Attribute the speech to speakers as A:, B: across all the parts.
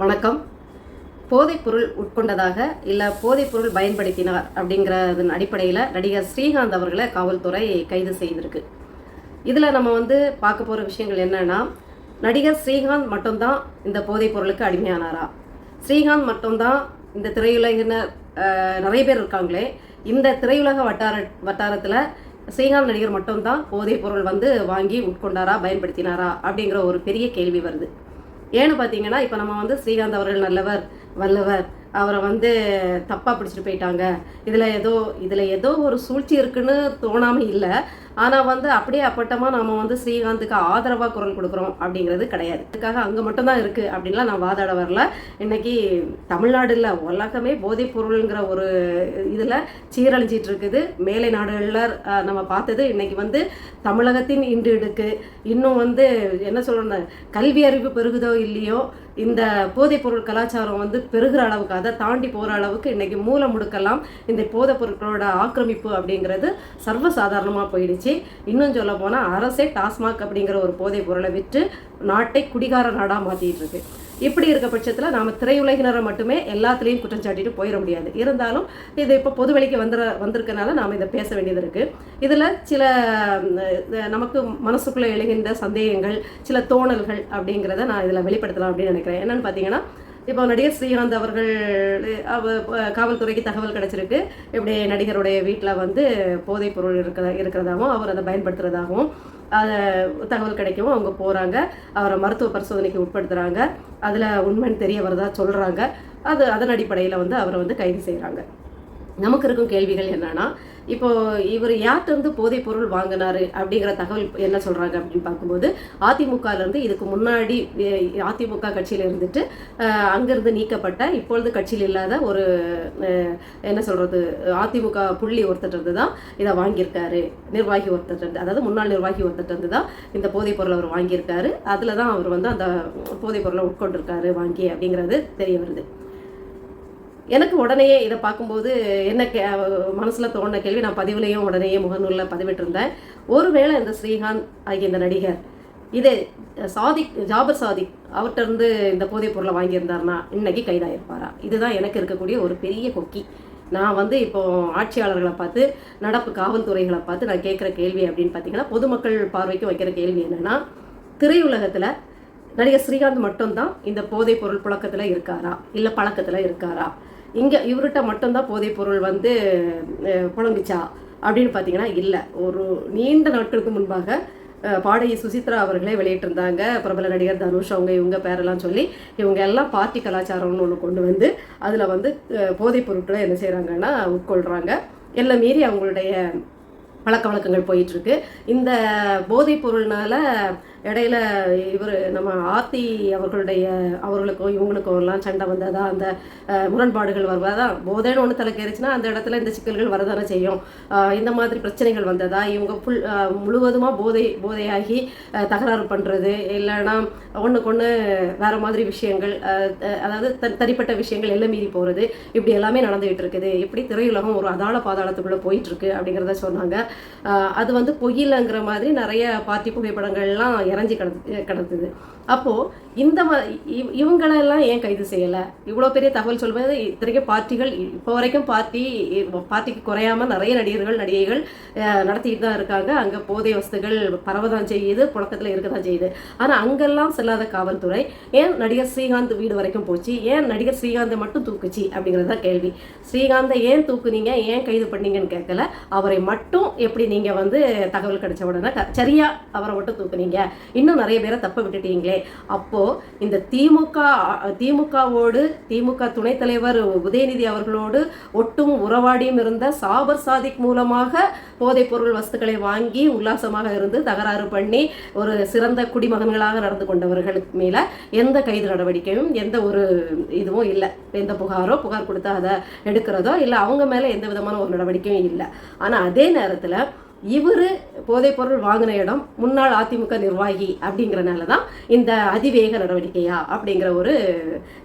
A: வணக்கம். போதைப்பொருள் உட்கொண்டதாக இல்லை போதைப்பொருள் பயன்படுத்தினார் அப்படிங்கிறதன் அடிப்படையில் நடிகர் ஸ்ரீகாந்த் அவர்களை காவல்துறை கைது செய்திருக்கு. இதில் நம்ம வந்து பார்க்க போகிற விஷயங்கள் என்னென்னா நடிகர் ஸ்ரீகாந்த் மட்டும்தான் இந்த போதைப்பொருளுக்கு அடிமையானாரா? ஸ்ரீகாந்த் மட்டும்தான் இந்த திரையுலகினர் நிறைய பேர் இருக்காங்களே இந்த திரையுலக வட்டார வட்டாரத்தில் ஸ்ரீகாந்த் நடிகர் மட்டும்தான் போதைப்பொருள் வந்து வாங்கி உட்கொண்டாரா பயன்படுத்தினாரா அப்படிங்கிற ஒரு பெரிய கேள்வி வருது. ஏன்னு பார்த்தீங்கன்னா இப்போ நம்ம வந்து ஸ்ரீகாந்த் அவர்கள் நல்லவர் வல்லவர் அவரை வந்து தப்பாக பிடிச்சிட்டு போயிட்டாங்க. இதில் ஏதோ இதில் ஏதோ ஒரு சூழ்ச்சி இருக்குன்னு தோணாமல் இல்லை. ஆனால் வந்து அப்படியே அப்பட்டமாக நம்ம வந்து ஸ்ரீகாந்துக்கு ஆதரவாக குரல் கொடுக்குறோம் அப்படிங்கிறது கிடையாது. இதுக்காக அங்கே மட்டும்தான் இருக்குது அப்படின்லாம் நான் வாதாட வரல. இன்னைக்கு தமிழ்நாடு இல்லை உலகமே போதைப் பொருளுங்கிற ஒரு இதில் சீரழிஞ்சிட்டு இருக்குது. மேலை நாடுகளில் நம்ம பார்த்தது இன்னைக்கு வந்து தமிழகத்தின் இன்று இடுக்கு. இன்னும் வந்து என்ன சொல்றது கல்வி அறிவு பெருகுதோ இல்லையோ இந்த போதைப் பொருள் கலாச்சாரம் வந்து பெருகிற அளவுக்கு அதை தாண்டி போகிற அளவுக்கு இன்றைக்கி மூலம் முடுக்கலாம் இந்த போதைப் பொருட்களோட ஆக்கிரமிப்பு அப்படிங்கிறது சர்வசாதாரணமாக போயிடுச்சு. இன்னும் சொல்ல போனால் அரசே டாஸ்மாக் அப்படிங்கிற ஒரு போதைப் பொருளை விற்று நாட்டை குடிகார நாடாக மாற்றிட்டு இருக்கு. இப்படி இருக்க பட்சத்தில் நாம் திரையுலகினரை மட்டுமே எல்லாத்துலேயும் குற்றம் சாட்டிட்டு போயிட முடியாது. இருந்தாலும் இது இப்போ பொதுவெளிக்கு வந்துற வந்திருக்கனால நாம் இதை பேச வேண்டியது இருக்குது இதில் சில நமக்கு மனசுக்குள்ளே எழுகின்ற சந்தேகங்கள் சில தோணல்கள் அப்படிங்கிறத நான் இதில் வெளிப்படுத்தலாம் அப்படின்னு நினைக்கிறேன். என்னன்னு பார்த்தீங்கன்னா இப்போ நடிகர் ஸ்ரீகாந்த் அவர்கள் காவல்துறைக்கு தகவல் கிடைச்சிருக்கு. இப்படி நடிகருடைய வீட்டில் வந்து போதைப் பொருள் இருக்கிற இருக்கிறதாகவும் அவர் அதை பயன்படுத்துறதாகவும் அதை தகவல் கிடைக்கவும் அவங்க போகிறாங்க அவரை மருத்துவ பரிசோதனைக்கு உட்படுத்துகிறாங்க அதில் உண்மைன்னு தெரிய வரதா சொல்கிறாங்க அது அதன் அடிப்படையில் வந்து அவரை வந்து கைது செய்கிறாங்க நமக்கு இருக்கும் கேள்விகள் என்னென்னா இப்போ இவர் யார்கிட்ட போதைப் பொருள் வாங்கினாரு அப்படிங்கிற தகவல் என்ன சொல்றாங்க அப்படின்னு பார்க்கும்போது அதிமுகல இருந்து இதுக்கு முன்னாடி அதிமுக கட்சியில இருந்துட்டு அங்கேருந்து அங்கிருந்து நீக்கப்பட்ட இப்பொழுது கட்சியில் இல்லாத ஒரு என்ன சொல்றது அதிமுக புள்ளி ஒருத்தர் இருந்து தான் இதை வாங்கியிருக்காரு. நிர்வாகி ஒருத்தர் இருந்து அதாவது முன்னாள் நிர்வாகி ஒருத்தர் இருந்து தான் இந்த போதைப் பொருளை அவர் வாங்கியிருக்காரு. அதில் தான் அவர் வந்து அந்த போதைப் பொருளை உட்கொண்டிருக்காரு வாங்கி அப்படிங்கிறது தெரிய வருது. எனக்கு உடனேயே இதை பார்க்கும்போது என்ன கே மனசில் தோணுன கேள்வி நான் பதிவுலையும் உடனேயே முகநூலில் பதிவிட்டிருந்தேன். ஒருவேளை இந்த ஸ்ரீகாந்த் ஆகிய இந்த நடிகர் இதே சாதிக் ஜாபர் சாதிக் அவர்கிட்ட இருந்து இந்த போதைப் பொருளை வாங்கியிருந்தாருன்னா இன்னைக்கு கைதாயிருப்பாரா? இதுதான் எனக்கு இருக்கக்கூடிய ஒரு பெரிய கொக்கி. நான் வந்து இப்போ ஆட்சியாளர்களை பார்த்து நடப்பு காவல்துறைகளை பார்த்து நான் கேட்குற கேள்வி அப்படின்னு பார்த்தீங்கன்னா பொதுமக்கள் பார்வைக்கு வைக்கிற கேள்வி என்னன்னா திரையுலகத்தில் நடிகர் ஸ்ரீகாந்த் மட்டும்தான் இந்த போதைப் பொருள் புழக்கத்தில் இருக்காரா? இல்லை பழக்கத்தில் இருக்காரா? இங்கே இவர்கிட்ட மட்டும்தான் போதைப் பொருள் வந்து புழங்குச்சா அப்படின்னு பார்த்தீங்கன்னா இல்லை. ஒரு நீண்ட நாட்களுக்கு முன்பாக பாடகி சுசித்ரா அவர்களே வெளியிட்டிருந்தாங்க. பிரபல நடிகர் தனுஷ் அவங்க இவங்க பேரெல்லாம் சொல்லி இவங்க எல்லாம் பார்ட்டி கலாச்சாரம்னு ஒன்று கொண்டு வந்து அதில் வந்து போதைப் பொருட்களை என்ன செய்கிறாங்கன்னா உட்கொள்கிறாங்க எல்லாம் மீறி அவங்களுடைய பழக்க வழக்கங்கள் போயிட்டுருக்கு இந்த போதைப் பொருள்னால இடையில இவர் நம்ம ஆர்த்தி அவர்களுடைய அவர்களுக்கும் இவங்களுக்கும் எல்லாம் சண்டை வந்ததா அந்த முரண்பாடுகள் வருவதா? போதைன்னு ஒன்று தலைக்கேறிச்சுன்னா அந்த இடத்துல இந்த சிக்கல்கள் வரதானே செய்யும். இந்த மாதிரி பிரச்சனைகள் வந்ததா? இவங்க ஃபுல் முழுவதுமாக போதை போதையாகி தகராறு பண்ணுறது இல்லைன்னா ஒன்றுக்கு ஒன்று வேறு மாதிரி விஷயங்கள் அதாவது த- தனிப்பட்ட விஷயங்கள் எல்லாம் மீறி போகிறது இப்படி எல்லாமே நடந்துகிட்டு இருக்குது. இப்படி திரையுலகம் ஒரு அதாள பாதாளத்துக்குள்ளே போயிட்டுருக்கு அப்படிங்கிறத சொன்னாங்க. அது வந்து பொய்யிலங்கிற மாதிரி நிறைய பார்ட்டி புகைப்படங்கள்லாம் இறஞ்சி கிடந்து கிடந்தது. அப்போது இந்த ம இவ்- இவங்களெல்லாம் ஏன் கைது செய்யலை? இவ்வளோ பெரிய தகவல் சொல்வது இத்தனைக்கும் பார்ட்டிகள் இப்போ வரைக்கும் பார்ட்டி பார்ட்டிக்கு குறையாமல் நிறைய நடிகர்கள் நடிகைகள் நடத்திட்டு தான் இருக்காங்க. அங்கே போதை வஸ்துகள் பரவதான் செய்யுது புழக்கத்தில் இருக்க தான் செய்யுது. ஆனால் அங்கெல்லாம் செல்லாத காவல்துறை ஏன் நடிகர் ஸ்ரீகாந்த் வீடு வரைக்கும் போச்சு? ஏன் நடிகர் ஸ்ரீகாந்தை மட்டும் தூக்குச்சு? அப்படிங்கிறது தான் கேள்வி. ஸ்ரீகாந்தை ஏன் தூக்குனீங்க? ஏன் கைது பண்ணீங்கன்னு கேட்கல. அவரை மட்டும் எப்படி நீங்கள் வந்து தகவல் கிடைச்ச உடனே சரியாக அவரை மட்டும் தூக்குனீங்க? இன்னும் நிறைய பேரை தப்ப விட்டுட்டீங்களே. அப்போது இந்த திமுக திமுகவோடு திமுக துணைத் தலைவர் உதயநிதி அவர்களோடு ஒட்டும் உறவாடியும் இருந்த சாபர் சாதிக் மூலமாக போதைப்பொருள் வஸ்துக்களை வாங்கி உல்லாசமாக இருந்து தகராறு பண்ணி ஒரு சிறந்த குடிமகன்களாக நடந்து கொண்டவர்களுக்கு மேல எந்த கைது நடவடிக்கையும் எந்த ஒரு இதுவும் இல்லை. எந்த புகாரோ புகார் கொடுத்தா அதை எடுக்கிறதோ இல்லை அவங்க மேலே எந்த விதமான ஒரு நடவடிக்கையும் இல்லை. ஆனால் அதே நேரத்தில் இவர் போதைப்பொருள் வாங்கின இடம் முன்னாள் அதிமுக நிர்வாகி அப்படிங்கிறனால தான் இந்த அதிவேக நடவடிக்கையா அப்படிங்கிற ஒரு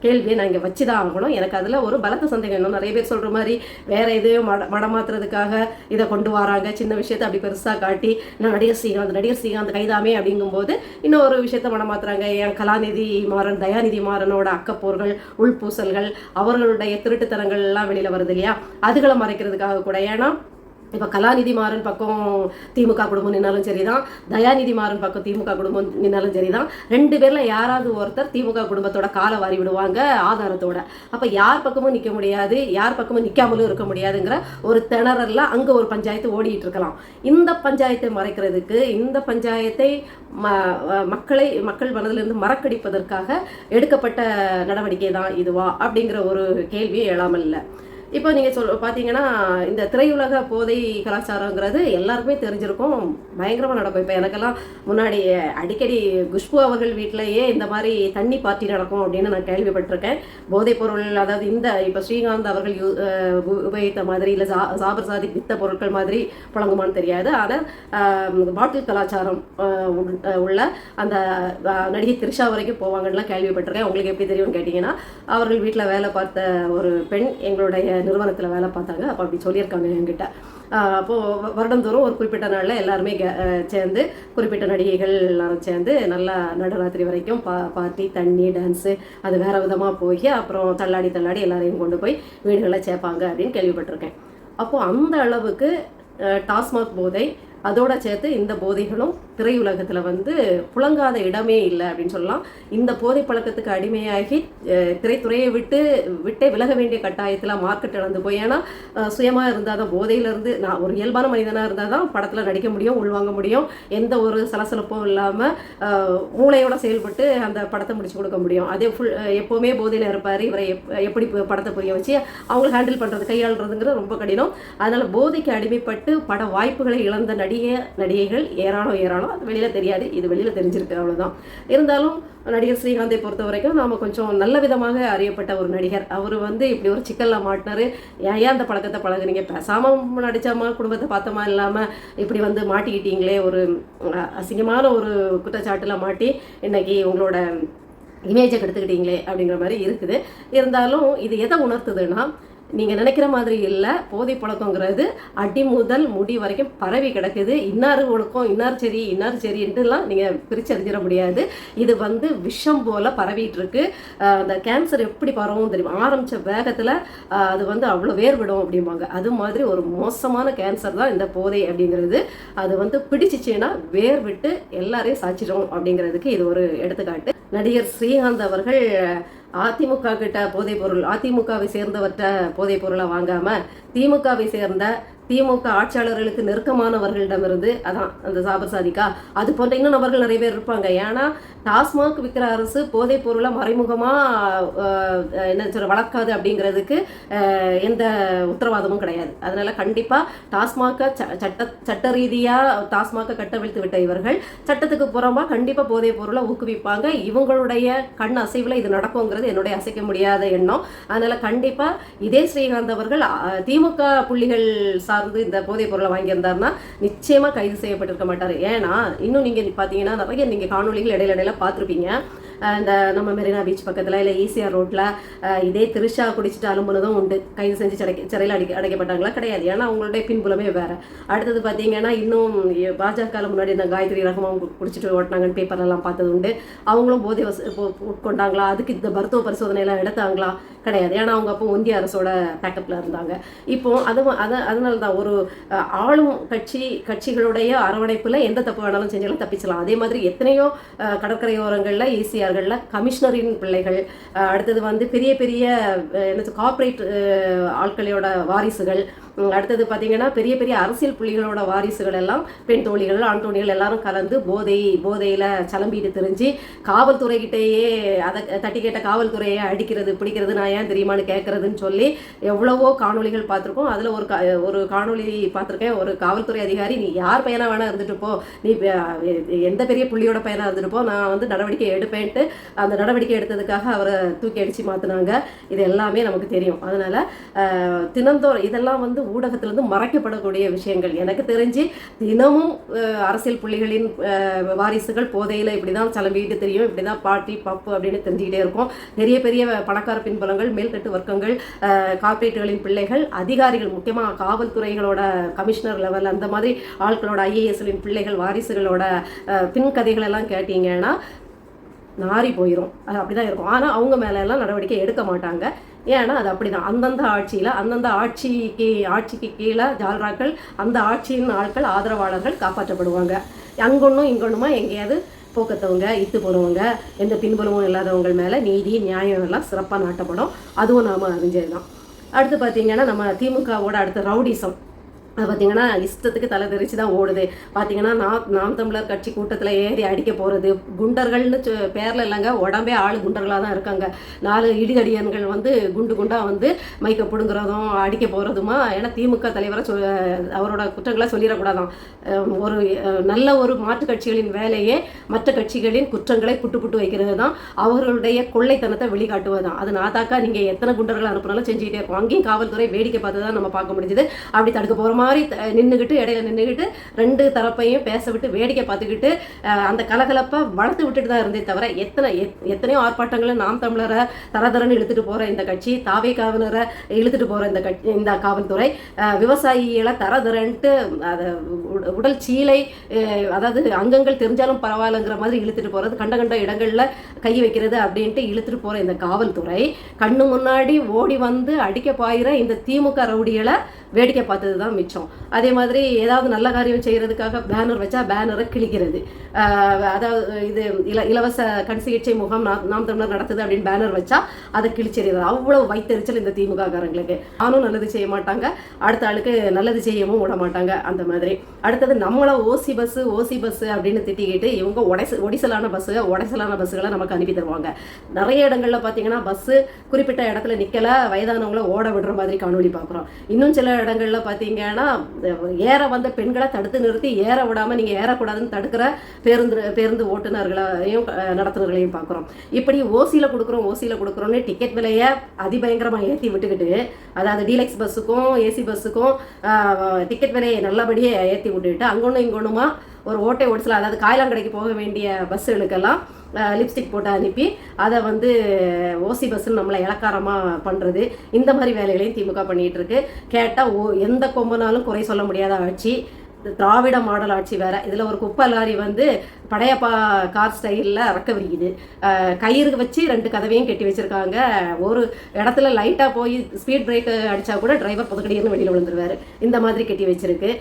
A: கேள்வியை நான் இங்கே வச்சு தான் ஆகணும். எனக்கு அதில் ஒரு பலத்த சந்தேகம் இன்னும் நிறைய பேர் சொல்கிற மாதிரி வேற எதையும் மட மடமாத்துறதுக்காக இதை கொண்டு வராங்க. சின்ன விஷயத்தை அப்படி பெருசாக காட்டி நான் நடிகர் ஸ்ரீகாந்த் நடிகர் ஸ்ரீகாந்த் கைதாமே அப்படிங்கும்போது இன்னும் ஒரு விஷயத்த மடமாத்துறாங்க என் கலாநிதி மாறன் தயாநிதி மாறனோட அக்கப்போர்கள் உள்பூசல்கள் அவர்களுடைய திருட்டுத்தனங்கள் எல்லாம் வெளியில் வருது இல்லையா? அதுகளை மறைக்கிறதுக்காக கூட. ஏன்னா இப்போ கலாநிதி மாறன் பக்கம் திமுக குடும்பம் நின்னாலும் சரிதான். தயாநிதி மாறன் பக்கம் திமுக குடும்பம் நின்னாலும் சரிதான். ரெண்டு பேரில் யாராவது ஒருத்தர் திமுக குடும்பத்தோட காலை வாரி விடுவாங்க ஆதாரத்தோட. அப்போ யார் பக்கமும் நிற்க முடியாது யார் பக்கமும் நிற்காமலும் இருக்க முடியாதுங்கிற ஒரு திணறல்ல அங்கே ஒரு பஞ்சாயத்து ஓடிட்டு இருக்கலாம். இந்த பஞ்சாயத்தை மறைக்கிறதுக்கு இந்த பஞ்சாயத்தை ம மக்களை மக்கள் மனதிலிருந்து மறக்கடிப்பதற்காக எடுக்கப்பட்ட நடவடிக்கை தான் இதுவா அப்படிங்கிற ஒரு கேள்வியும் எழாமல் இல்லை இப்போ நீங்கள் சொல் பார்த்தீங்கன்னா இந்த திரையுலக போதை கலாச்சாரங்கிறது எல்லாருக்குமே தெரிஞ்சிருக்கும். பயங்கரமாக நடக்கும். இப்போ எனக்கெல்லாம் முன்னாடி அடிக்கடி குஷ்பு அவர்கள் வீட்டிலேயே இந்த மாதிரி தண்ணி பார்ட்டி நடக்கும் அப்படின்னு நான் கேள்விப்பட்டிருக்கேன். போதைப் பொருள் அதாவது இந்த இப்போ ஸ்ரீகாந்த் அவர்கள் யூ உபயோகித்த மாதிரி இல்லை சா சாபர் சாதி வித்த பொருட்கள் மாதிரி புழங்குமான்னு தெரியாது. ஆனால் பாட்டில் கலாச்சாரம் உள்ள அந்த நடிகை திரிஷா வரைக்கும் போவாங்கன்னுலாம் கேள்விப்பட்டிருக்கேன். உங்களுக்கு எப்படி தெரியும்னு கேட்டிங்கன்னா அவர்கள் வீட்டில் வேலை பார்த்த ஒரு பெண் எங்களுடைய நிறுவனத்தில் வேலை பார்த்தாங்க. அப்போ அப்படி சொல்லியிருக்காங்க என்கிட்ட. அப்போது வருடந்தோறும் ஒரு குறிப்பிட்ட நாளில் எல்லாருமே சேர்ந்து குறிப்பிட்ட நடிகைகள் எல்லாரும் சேர்ந்து நல்லா நடுராத்திரி வரைக்கும் பா பார்ட்டி தண்ணி டான்ஸு அது வேற விதமாக போய் அப்புறம் தள்ளாடி தள்ளாடி எல்லாரையும் கொண்டு போய் வீடுகளில் சேர்ப்பாங்க அப்படின்னு கேள்விப்பட்டிருக்கேன். அப்போது அந்த அளவுக்கு டாஸ்மாக் போதை அதோட சேர்த்து இந்த போதைகளும் திரையுலகத்தில் வந்து புழங்காத இடமே இல்லை அப்படின்னு சொல்லலாம். இந்த போதை பழக்கத்துக்கு அடிமையாகி திரைத்துறையை விட்டு விட்டே விலக வேண்டிய கட்டாயத்தில் மார்க்கெட் இழந்து போய் ஏன்னா சுயமாக இருந்தால் தான் போதையிலேருந்து நான் ஒரு இயல்பான மனிதனாக இருந்தால் தான் படத்தில் நடிக்க முடியும் உள்வாங்க முடியும். எந்த ஒரு சலசலப்பும் இல்லாமல் மூளையோட செயல்பட்டு அந்த படத்தை முடிச்சு கொடுக்க முடியும். அதே ஃபுல் எப்போவுமே போதையில் இருப்பார். இவரை எப் எப்படி பு- படத்தை புரிய வச்சு அவங்களை ஹேண்டில் பண்ணுறது கையாளுறதுங்கிறது ரொம்ப கடினம். அதனால் போதைக்கு அடிமைப்பட்டு பட வாய்ப்புகளை இழந்த நடி நடிகை நடிகைகள் ஏராளம் ஏராளம். அது வெளியில் தெரியாது. இது வெளியில் தெரிஞ்சிருக்கு அவ்வளோதான் இருந்தாலும் நடிகர் ஸ்ரீகாந்தை பொறுத்த வரைக்கும் நாம் கொஞ்சம் நல்ல விதமாக அறியப்பட்ட ஒரு நடிகர். அவர் வந்து இப்படி ஒரு சிக்கலில் மாட்டினாரு. ஏன் ஏன் அந்த பழக்கத்தை பழகுறீங்க பேசாமல் நடித்தாமா குடும்பத்தை பார்த்தோமா இல்லாமல் இப்படி வந்து மாட்டிக்கிட்டீங்களே? ஒரு அசிங்கமான ஒரு குற்றச்சாட்டில் மாட்டி இன்னைக்கு உங்களோட இமேஜை கெடுத்துக்கிட்டீங்களே? அப்படிங்கிற மாதிரி இருக்குது. இருந்தாலும் இது எதை உணர்த்துதுன்னா நீங்கள் நினைக்கிற மாதிரி இல்லை. போதை பழக்கங்கிறது அடி முதல் முடி வரைக்கும் பரவி கிடக்குது. இன்னாரு ஒழுக்கம் இன்னார் சரி இன்னார் சரின்ட்டுலாம் நீங்கள் பிரிச்சறிஞ்சிட முடியாது. இது வந்து விஷம் போல் பரவிட்டு இருக்கு அந்த கேன்சர் எப்படி பரவும் தெரியும்? ஆரம்பித்த வேகத்தில் அது வந்து அவ்வளோ வேர்விடும் அப்படிம்பாங்க. அது மாதிரி ஒரு மோசமான கேன்சர் தான் இந்த போதை அப்படிங்கிறது. அது வந்து பிடிச்சிச்சின்னா வேர் விட்டு எல்லாரையும் சாச்சிடும் அப்படிங்கிறதுக்கு இது ஒரு எடுத்துக்காட்டு. நடிகர் ஸ்ரீகாந்த் அவர்கள் அதிமுக கிட்ட போதைப்பொருள் அதிமுகவை சேர்ந்தவற்ற போதைப்பொருளை வாங்காம திமுகவை சேர்ந்த திமுக ஆட்சியாளர்களுக்கு நெருக்கமானவர்களிடமிருந்து அதான் அந்த சாபர் சாதிக்கா அது போன்ற இன்னும் நபர்கள் நிறைய பேர் இருப்பாங்க. ஏன்னா டாஸ்மாக் விற்கிற அரசு போதைப் பொருளை மறைமுகமாக என்ன சொல்ற வளர்க்காது அப்படிங்கிறதுக்கு எந்த உத்தரவாதமும் கிடையாது. அதனால கண்டிப்பாக டாஸ்மாக ச சட்ட சட்ட ரீதியாக டாஸ்மாக கட்டவிழ்த்து விட்ட இவர்கள் சட்டத்துக்கு புறமா கண்டிப்பாக போதைப் பொருளை ஊக்குவிப்பாங்க. இவங்களுடைய கண் அசைவில் இது நடக்குங்கிறது என்னுடைய அசைக்க முடியாத எண்ணம். அதனால கண்டிப்பாக இதே ஸ்ரீகாந்த் அவர்கள் திமுக புள்ளிகள் சார்ந்து இந்த போதைப் பொருளை வாங்கியிருந்தாருன்னா நிச்சயமா கைது செய்யப்பட்டிருக்க மாட்டார். ஏன்னா இன்னும் நீங்க பார்த்தீங்கன்னா நிறைய நீங்க காணொளிகள் இடையில இடையில பார்த்துருப்பீங்க. இந்த நம்ம மெரினா பீச் பக்கத்தில் இல்லை ஈசிஆர் ரோட்டில் இதே திருஷா குடிச்சிட்டு அலும்புனதும் உண்டு. கைது செஞ்சு சிறைக்க சிறையில் அடைக்க அடைக்கப்பட்டாங்களா? கிடையாது. ஏன்னா அவங்களுடைய பின்புலமே வேறு. அடுத்தது பார்த்தீங்கன்னா இன்னும் பாஜக முன்னாடி இந்த காயத்ரி ரகமாக குடிச்சிட்டு ஓட்டினாங்கன்னு பேப்பர்லாம் பார்த்தது உண்டு. அவங்களும் போதை வச உட்கொண்டாங்களா? அதுக்கு இந்த மருத்துவ பரிசோதனையெல்லாம் எடுத்தாங்களா? கிடையாது. ஏன்னா அவங்க அப்போ ஒந்திய அரசோட பேக்கப்பில் இருந்தாங்க. இப்போ அதுவும் அதை அதனால தான் ஒரு ஆளும் கட்சி கட்சிகளுடைய அரவணைப்பில் எந்த தப்பு வேணாலும் செஞ்சாலும் தப்பிச்சலாம். அதே மாதிரி எத்தனையோ கடற்கரையோரங்களில் கடற்கரையோரங்களில் ஈசிஆர்களில் கமிஷனரின் பிள்ளைகள் அடுத்தது வந்து பெரிய பெரிய என்னது கார்ப்பரேட் ஆட்களோட வாரிசுகள் அடுத்தது பார்த்தீங்கன்னா பெரிய பெரிய அரசியல் புள்ளிகளோட வாரிசுகள் எல்லாம் பெண் தோழிகள் ஆண் தோழிகள் எல்லாரும் கலந்து போதை போதையில் சலம்பிட்டு தெரிஞ்சு காவல்துறைகிட்டேயே அதை தட்டி கேட்ட காவல்துறையை அடிக்கிறது பிடிக்கிறது நான் ஏன் தெரியுமான்னு கேட்கறதுன்னு சொல்லி எவ்வளவோ காணொளிகள் பார்த்துருக்கோம். அதில் ஒரு ஒரு காணொலி பார்த்துருக்கேன். ஒரு காவல்துறை அதிகாரி நீ யார் பையனாக வேணால் இருந்துட்டு போ. நீ எந்த பெரிய புள்ளியோட பையனாக இருந்துட்டு போ. நான் வந்து நடவடிக்கை எடுப்பேன்ட்டு. அந்த நடவடிக்கை எடுத்ததுக்காக அவரை தூக்கி அடித்து மாற்றினாங்க இது எல்லாமே நமக்கு தெரியும். அதனால் தினந்தோறும் இதெல்லாம் வந்து ஊடகத்திலிருந்து மறைக்கப்படக்கூடிய விஷயங்கள். எனக்கு தெரிஞ்சு தினமும் அரசியல் புள்ளிகளின் வாரிசுகள் போதையில் இப்படி தான் சில தெரியும். இப்படி தான் பாட்டி பப்பு அப்படின்னு தெரிஞ்சுக்கிட்டே இருக்கும். பெரிய பெரிய பணக்கார பின்புலங்கள் மேல்தட்டு வர்க்கங்கள் அஹ், கார்ப்பரேட்டுகளின் பிள்ளைகள் அதிகாரிகள் முக்கியமாக காவல்துறைகளோட கமிஷனர் லெவல் அந்த மாதிரி ஆட்களோட ஐஏஎஸ்களின் பிள்ளைகள் வாரிசுகளோட பின்கதைகள் பின் எல்லாம் கேட்டிங்கன்னா நாரி போயிடும் அது அப்படிதான் இருக்கும். ஆனால் அவங்க மேலே எல்லாம் நடவடிக்கை எடுக்க மாட்டாங்க. ஏன்னா அது அப்படிதான். அந்தந்த ஆட்சியில் அந்தந்த ஆட்சிக்கு ஆட்சிக்கு கீழே ஜால்ராக்கள் அந்த ஆட்சியின் ஆட்கள் ஆதரவாளர்கள் காப்பாற்றப்படுவாங்க. அங்கொன்னும் இங்கொன்னுமா எங்கேயாவது போக்கத்தவங்க இத்து போனவங்க எந்த பின்புலமும் இல்லாதவங்க மேலே நீதி நியாயம் எல்லாம் சிறப்பாக நாட்டப்படும். அதுவும் நாம் அறிஞ்சது தான் அடுத்து பார்த்தீங்கன்னா நம்ம திமுகவோட அடுத்த ரவுடிசம். பார்த்தீங்கன்னா இஷ்டத்துக்கு தலை தெரிச்சு தான் ஓடுது. பார்த்தீங்கன்னா நாம் நாம் தமிழர் கட்சி கூட்டத்தில் ஏறி அடிக்க போகிறது குண்டர்கள்னு சொ- இல்லைங்க. உடம்பே ஆள் குண்டர்களாக தான் இருக்காங்க. நாலு இடிதடியன்கள் வந்து குண்டு குண்டாக வந்து மைக்க பிடுங்குறதும் அடிக்க போகிறதுமா ஏன்னா திமுக தலைவரை சொ அவரோட குற்றங்களை சொல்லிடக்கூடாதான். ஒரு நல்ல ஒரு மாற்று கட்சிகளின் வேலையே மற்ற கட்சிகளின் குற்றங்களை புட்டு புட்டு வைக்கிறது தான் அவர்களுடைய கொள்ளைத்தனத்தை வெளிக்காட்டுவது தான் அது நாத்தாக்கா நீங்கள் எத்தனை குண்டர்கள் அனுப்புனாலும் செஞ்சுக்கிட்டே இருக்கும் அங்கேயும் காவல்துறை வேடிக்கை பார்த்து தான் நம்ம பார்க்க முடிஞ்சது. அப்படி தடுக்க போகிற மாதிரி நின்றுக்கிட்டு இடையில நின்றுக்கிட்டு ரெண்டு தரப்பையும் பேச விட்டு வேடிக்கை பார்த்துக்கிட்டு அந்த கலகலப்பை வளர்த்து விட்டுட்டு தான் இருந்தே தவிர எத்தனை எத்- எத்தனையோ ஆர்ப்பாட்டங்களை நாம் தமிழரை தரதரன்னு இழுத்துட்டு போகிற இந்த கட்சி தாவே காவலரை இழுத்துட்டு போகிற இந்த கட்சி இந்த காவல்துறை விவசாயிகளை தரதரன்ட்டு அதை உடல் சீலை அதாவது அங்கங்கள் தெரிஞ்சாலும் பரவாயில்லைங்கிற மாதிரி இழுத்துட்டு போகிறது கண்ட கண்ட இடங்களில் கை வைக்கிறது அப்படின்ட்டு இழுத்துட்டு போகிற இந்த காவல்துறை கண்ணு முன்னாடி ஓடி வந்து அடிக்க பாயிற இந்த திமுக ரவுடிகளை வேடிக்கை பார்த்தது தான் மிச்சம். அதே மாதிரி ஏதாவது நல்ல காரியம் செய்கிறதுக்காக பேனர் வச்சா பேனரை கிழிக்கிறது. அதாவது இது இல இலவச கண் சிகிச்சை முகாம் நாம் தமிழர் நடத்துது அப்படின்னு பேனர் வச்சா அதை கிழிச்சிடுறது. அவ்வளோ வைத்தறிச்சல் இந்த திமுக காரங்களுக்கு ஆனும் நல்லது செய்ய மாட்டாங்க. அடுத்த ஆளுக்கு நல்லது செய்யவும் விட மாட்டாங்க. அந்த மாதிரி. அடுத்தது நம்மளை ஓசி பஸ்ஸு ஓசி பஸ் அப்படின்னு திட்டிக்கிட்டு இவங்க உடைச ஒடிசலான பஸ்ஸு உடைசலான பஸ்ஸுகளை நமக்கு அனுப்பி தருவாங்க. நிறைய இடங்களில் பார்த்தீங்கன்னா பஸ்ஸு குறிப்பிட்ட இடத்துல நிற்கலை வயதானவங்கள ஓட விடுற மாதிரி காணொளி பார்க்குறோம் இன்னும் சில இடங்கள்ல பார்த்தீங்கன்னா ஏற வந்த பெண்களை தடுத்து நிறுத்தி ஏற விடாமல் நீங்கள் ஏறக்கூடாதுன்னு தடுக்கிற பேருந்து பேருந்து ஓட்டுநர்களையும் நடத்துனர்களையும் பார்க்குறோம் இப்படி ஓசியில் கொடுக்குறோம் ஓசியில் கொடுக்குறோம்னு டிக்கெட் விலையை அதிபயங்கரமாக ஏற்றி விட்டுக்கிட்டு அதாவது டீலக்ஸ் பஸ்ஸுக்கும் ஏசி பஸ்ஸுக்கும் டிக்கெட் விலையை நல்லபடியே ஏற்றி விட்டுக்கிட்டு அங்கொன்னும் இங்கொன்னுமா ஒரு ஓட்டை ஓடிசல அதாவது காயலாங்கடைக்கு போக வேண்டிய பஸ்ஸுகளுக்கெல்லாம் லிப்ஸ்டிக் போட்டு அனுப்பி அதை வந்து ஓசி பஸ்ஸுன்னு நம்மளை இலக்காரமாக பண்ணுறது இந்த மாதிரி வேலைகளையும் திமுக பண்ணிகிட்ருக்கு கேட்டால் ஓ எந்த கொம்பனாலும் குறை சொல்ல முடியாத ஆட்சி. திராவிட மாடல் ஆட்சி வேற. இதில் ஒரு குப்பை லாரி வந்து படையப்பா கார் ஸ்டைலில் இறக்க விரிக்குது கயிறு வச்சு ரெண்டு கதவையும் கட்டி வச்சுருக்காங்க. ஒரு இடத்துல லைட்டாக போய் ஸ்பீட் பிரேக் அடித்தா கூட டிரைவர் புதுக்கடியிருந்து வெளியில் விழுந்துருவாரு. இந்த மாதிரி கட்டி வச்சிருக்கு.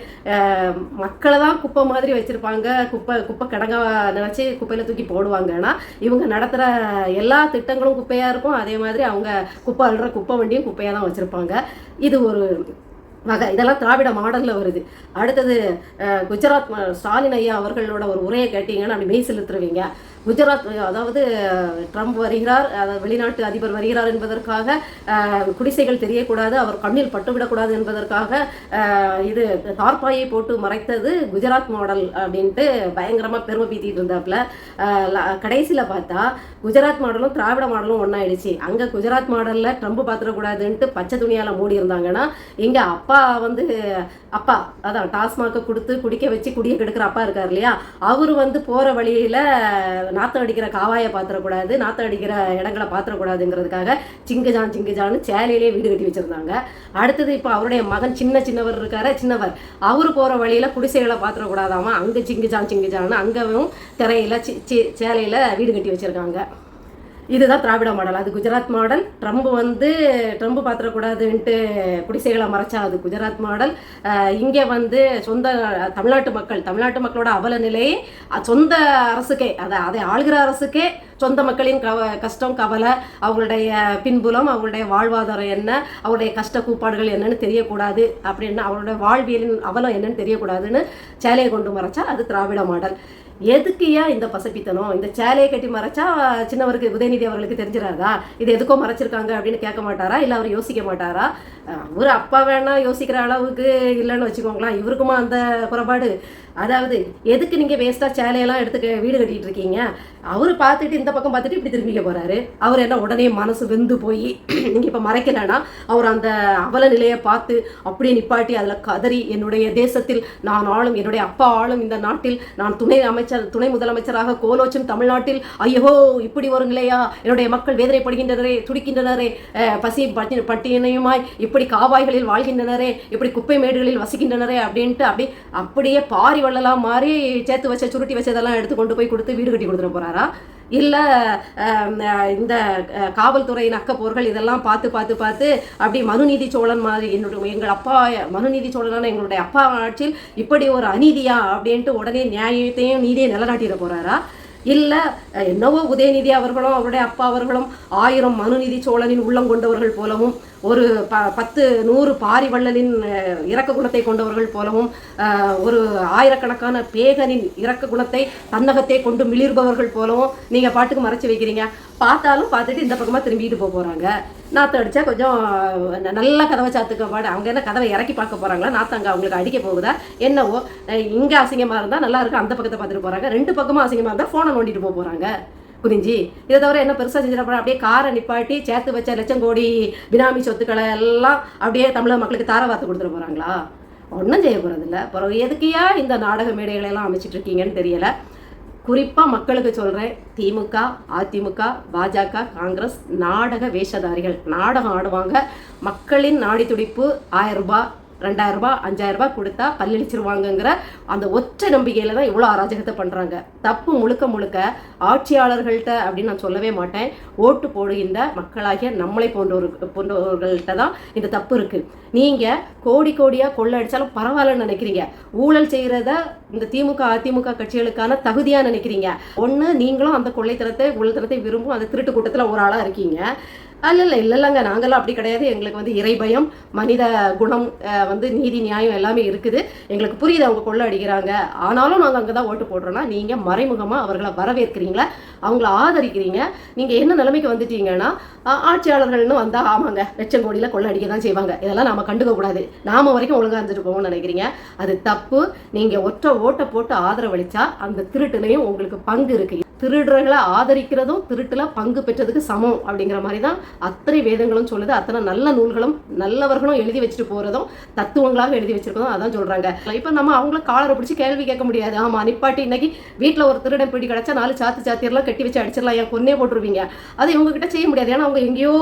A: மக்களை தான் குப்பை மாதிரி வச்சுருப்பாங்க. குப்பை குப்பை கிடங்க நினச்சி குப்பையில் தூக்கி போடுவாங்கன்னா இவங்க நடத்துகிற எல்லா திட்டங்களும் குப்பையாக இருக்கும். அதே மாதிரி அவங்க குப்பை அழுற குப்பை வண்டியும் குப்பையாக தான் வச்சுருப்பாங்க. இது ஒரு வகை. இதெல்லாம் திராவிட மாடலில் வருது. அடுத்தது குஜராத் ஸ்டாலின் ஐயா அவர்களோட ஒரு உரையை கேட்டிங்கன்னா அப்படி மெய் செலுத்துருவீங்க குஜராத் அதாவது ட்ரம்ப் வருகிறார் அதாவது வெளிநாட்டு அதிபர் வருகிறார் என்பதற்காக குடிசைகள் தெரியக்கூடாது அவர் கண்ணில் பட்டுவிடக்கூடாது என்பதற்காக இது தார்பாயை போட்டு மறைத்தது குஜராத் மாடல் அப்படின்ட்டு பயங்கரமாக பெருமை பீத்திட்டு இருந்தாப்புல. கடைசியில் பார்த்தா குஜராத் மாடலும் திராவிட மாடலும் ஒன்றாயிடுச்சு அங்கே குஜராத் மாடலில் ட்ரம்ப் பார்த்துடக்கூடாதுன்ட்டு பச்சை துணியால் மூடி இருந்தாங்கன்னா இங்கே அப்பா வந்து அப்பா அதான் டாஸ்மாக கொடுத்து குடிக்க வச்சு குடிய கெடுக்கிற அப்பா இருக்கார் இல்லையா? அவர் வந்து போகிற வழியில் நாற்றம் அடிக்கிற காவாயை பாத்திரக்கூடாது நாற்றம் அடிக்கிற இடங்களை பாத்திரக்கூடாதுங்கிறதுக்காக சிங்குஜான் சிங்குஜான்னு சேலையிலே வீடு கட்டி வச்சுருந்தாங்க. அடுத்தது இப்போ அவருடைய மகன் சின்ன சின்னவர் இருக்கார சின்னவர். அவர் போகிற வழியில் குடிசைகளை பாத்திரக்கூடாதாமா? அங்கே சிங்குஜான் சிங்குஜான்னு அங்கவும் திரையில சி சி சேலையில் வீடு கட்டி வச்சுருக்காங்க. இதுதான் திராவிட மாடல். அது குஜராத் மாடல். ட்ரம்ப் வந்து ட்ரம்ப் பாத்திரக்கூடாதுன்ட்டு குடிசைகளை மறைச்சா அது குஜராத் மாடல். இங்கே வந்து சொந்த தமிழ்நாட்டு மக்கள் தமிழ்நாட்டு மக்களோட அவல நிலையை சொந்த அரசுக்கே அதை அதை ஆளுகிற அரசுக்கே சொந்த மக்களின் கவ கஷ்டம் கவலை அவங்களுடைய பின்புலம் அவங்களுடைய வாழ்வாதாரம் என்ன அவங்களுடைய கஷ்ட கூப்பாடுகள் என்னன்னு தெரியக்கூடாது அப்படின்னு அவங்களுடைய வாழ்வியலின் அவலம் என்னன்னு தெரியக்கூடாதுன்னு சேலையை கொண்டு மறைச்சா அது திராவிட மாடல். எதுக்கு ஏன் இந்த பசப்பித்தனம்? இந்த சேலையை கட்டி மறைச்சா சின்னவருக்கு உதயநிதி அவர்களுக்கு தெரிஞ்சிடாதா இது எதுக்கோ மறைச்சிருக்காங்க அப்படின்னு கேட்க மாட்டாரா? இல்லை அவர் யோசிக்க மாட்டாரா? அவர் அப்பா வேணா யோசிக்கிற அளவுக்கு இல்லைன்னு வச்சுக்கோங்களேன். இவருக்குமா அந்த குறைபாடு அதாவது எதுக்கு நீங்கள் வேஸ்ட்டாக சேலையெல்லாம் எடுத்து வீடு கட்டிகிட்டு இருக்கீங்க? அவர் பார்த்துட்டு இந்த பக்கம் பார்த்துட்டு இப்படி திரும்பிக்க போகிறாரு அவர் என்ன உடனே மனசு வெந்து போய் நீங்கள் இப்போ மறைக்கலைன்னா அவர் அந்த அவல நிலையை பார்த்து அப்படியே நிப்பாட்டி அதில் கதறி என்னுடைய தேசத்தில் நான் ஆளும் என்னுடைய அப்பா ஆளும் இந்த நாட்டில் நான் துணை அமைச்சர் துணை முதலமைச்சராக கோலோச்சும் தமிழ்நாட்டில் ஐயோ இப்படி வருங்களேயா என்னுடைய மக்கள் வேதனைப்படுகின்றனரே துடிக்கின்றனரே பசி பட்டி பட்டியனையுமாய் இப்படி காவாய்களில் வாழ்கின்றனரே இப்படி குப்பை மேடுகளில் வசிக்கின்றனரே அப்படின்ட்டு அப்படி அப்படியே பாரி வள்ளலாம் மாதிரி சேர்த்து வச்ச சுருட்டி வச்சதெல்லாம் எடுத்து கொண்டு போய் கொடுத்து வீடு கட்டி கொடுத்துட போகிறாரா இல்லை இந்த காவல்துறையின் அக்கப்போர்கள் இதெல்லாம் பார்த்து பார்த்து பார்த்து அப்படி மனுநீதி சோழன் மாதிரி என்னுடைய எங்கள் அப்பா மனுநீதி சோழனான எங்களுடைய அப்பா ஆட்சியில் இப்படி ஒரு அநீதியா அப்படின்ட்டு உடனே நியாயத்தையும் நீதியை நிலநாட்டிட போகிறாரா இல்லை என்னவோ உதயநிதி அவர்களும் அவருடைய அப்பா அவர்களும் ஆயிரம் மனுநீதி சோழனின் உள்ளம் கொண்டவர்கள் போலவும் ஒரு ப பத்து நூறு பாரிவள்ளலின் அஹ், குணத்தை கொண்டவர்கள் போலவும் ஒரு ஆயிரக்கணக்கான பேகனின் இறக்க குணத்தை தன்னகத்தை கொண்டு மிளிர்பவர்கள் போலவும் நீங்கள் பாட்டுக்கு மறைச்சி வைக்கிறீங்க. பார்த்தாலும் பார்த்துட்டு இந்த பக்கமாக திரும்பிட்டு போக போகிறாங்க நாற்று அடித்தா கொஞ்சம் ந- நல்லா கதவை சாத்துக்க பாடு. அவங்க என்ன கதவை இறக்கி பார்க்க போகிறாங்களா நாற்று அங்கே அவங்களுக்கு அடிக்க போகுதா? என்னவோ இங்கே அசிங்கமாக இருந்தால் நல்லா இருக்கும். அந்த பக்கத்தை பார்த்துட்டு போகிறாங்க ரெண்டு பக்கமும் அசிங்கமாக இருந்தால் ஃபோனை நோண்டிட்டு போக போகிறாங்க புரிஞ்சு? இதை தவிர என்ன பெருசாக செஞ்சிட போகிறோம் அப்படியே காரை நிப்பாட்டி சேர்த்து வச்ச லட்சம் கோடி பினாமி சொத்துக்களை எல்லாம் அப்படியே தமிழக மக்களுக்கு தார வார்த்தை கொடுத்துட போகிறாங்களா ஒன்றும் செய்ய போகிறதில்ல பிறகு எதுக்கையா இந்த நாடக மேடைகளை எல்லாம் அமைச்சிட்டு இருக்கீங்கன்னு தெரியலை. குறிப்பாக மக்களுக்கு சொல்கிறேன் திமுக அதிமுக பாஜக காங்கிரஸ் நாடக வேஷதாரிகள். நாடகம் ஆடுவாங்க. மக்களின் நாடி துடிப்பு ஆயிரம் ரூபாய் ரெண்டாயிரம் ரூபாய் அஞ்சாயிரம் ரூபாய் கொடுத்தா பல்லடிச்சிருவாங்கங்கிற அந்த ஒற்றை நம்பிக்கையில தான் இவ்வளோ அராஜகத்தை பண்ணுறாங்க தப்பு முழுக்க முழுக்க ஆட்சியாளர்கள்ட்ட அப்படின்னு நான் சொல்லவே மாட்டேன். ஓட்டு போடுகின்ற மக்களாகிய நம்மளை போன்றோர் போன்றவர்கள்ட்ட தான் இந்த தப்பு இருக்குது நீங்கள் கோடி கோடியாக கொள்ள அடித்தாலும் பரவாயில்லன்னு நினைக்கிறீங்க. ஊழல் செய்கிறத இந்த திமுக அதிமுக கட்சிகளுக்கான தகுதியாக நினைக்கிறீங்க. ஒன்று நீங்களும் அந்த கொள்ளைத்தனத்தை ஊழல்தனத்தை விரும்பும் அந்த திருட்டு கூட்டத்தில் ஒரு ஆளாக இருக்கீங்க. அல்ல இல்லை இல்லை இல்லைங்க. நாங்களாம் அப்படி கிடையாது. எங்களுக்கு வந்து இறைபயம் மனித குணம் வந்து நீதி நியாயம் எல்லாமே இருக்குது. எங்களுக்கு புரியுது அவங்க கொள்ள அடிக்கிறாங்க. ஆனாலும் நாங்கள் அங்கே தான் ஓட்டு போடுறோன்னா நீங்கள் மறைமுகமாக அவர்களை வரவேற்கிறீங்களா? அவங்கள ஆதரிக்கிறீங்க. நீங்கள் என்ன நிலைமைக்கு வந்துட்டீங்கன்னா ஆட்சியாளர்கள்னு வந்தால் ஆமாங்க லட்சம் கோடியில் கொள்ள அடிக்க தான் செய்வாங்க. இதெல்லாம் நாம் கண்டுக்க கூடாது. நாம வரைக்கும் ஒழுங்காக இருந்துட்டு போவோம்னு நினைக்கிறீங்க. அது தப்பு. நீங்கள் ஒற்றை ஓட்டை போட்டு ஆதரவளிச்சா அந்த திருட்டுலையும் உங்களுக்கு பங்கு இருக்குது திருடுறங்களை ஆதரிக்கிறதும் திருட்டில் பங்கு பெற்றதுக்கு சமம் அப்படிங்கிற மாதிரி தான் அத்தனை வேதங்களும் சொல்லுது. அத்தனை நல்ல நூல்களும் நல்லவர்களும் எழுதி வச்சுட்டு போகிறதும் தத்துவங்களாக எழுதி வச்சிருக்கதும் அதான் சொல்கிறாங்க இப்போ நம்ம அவங்கள காலரை பிடிச்சி கேள்வி கேட்க முடியாது. ஆமாம் நிப்பாட்டி இன்னைக்கு வீட்டில் ஒரு திருடன் பிடி கிடச்சா நாலு சாத்து சாத்தியெல்லாம் கட்டி வச்சு அடிச்சிடலாம். என் கொன்னே போட்டுருவீங்க. அதை இவங்ககிட்ட செய்ய முடியாது. ஏன்னா அவங்க எங்கேயோ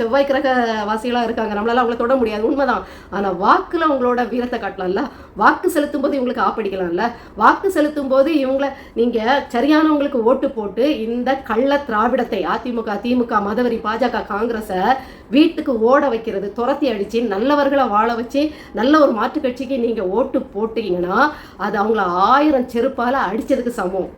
A: செவ்வாய் கிரக வாசிகளாக இருக்காங்க. நம்மளால அவங்கள தொட முடியாது. உண்மைதான். ஆனால் வாக்கில் அவங்களோட வீரத்தை காட்டலாம்ல. வாக்கு செலுத்தும் போது இவங்களுக்கு ஆப்படிக்கலாம்ல வாக்கு செலுத்தும் போது இவங்களை நீங்கள் சரியானவங்களுக்கு ஓட்டு போட்டு இந்த கள்ள திராவிடத்தை அதிமுக திமுக மதவரி பாஜக காங்கிரஸை வீட்டுக்கு ஓட வைக்கிறது துரத்தி அடிச்சு நல்லவர்களை வாழ வச்சு நல்ல ஒரு மாற்று கட்சிக்கு நீங்க ஓட்டு போட்டீங்கன்னா அது அவங்கள ஆயிரம் செருப்பால அடிச்சதுக்கு சமம்.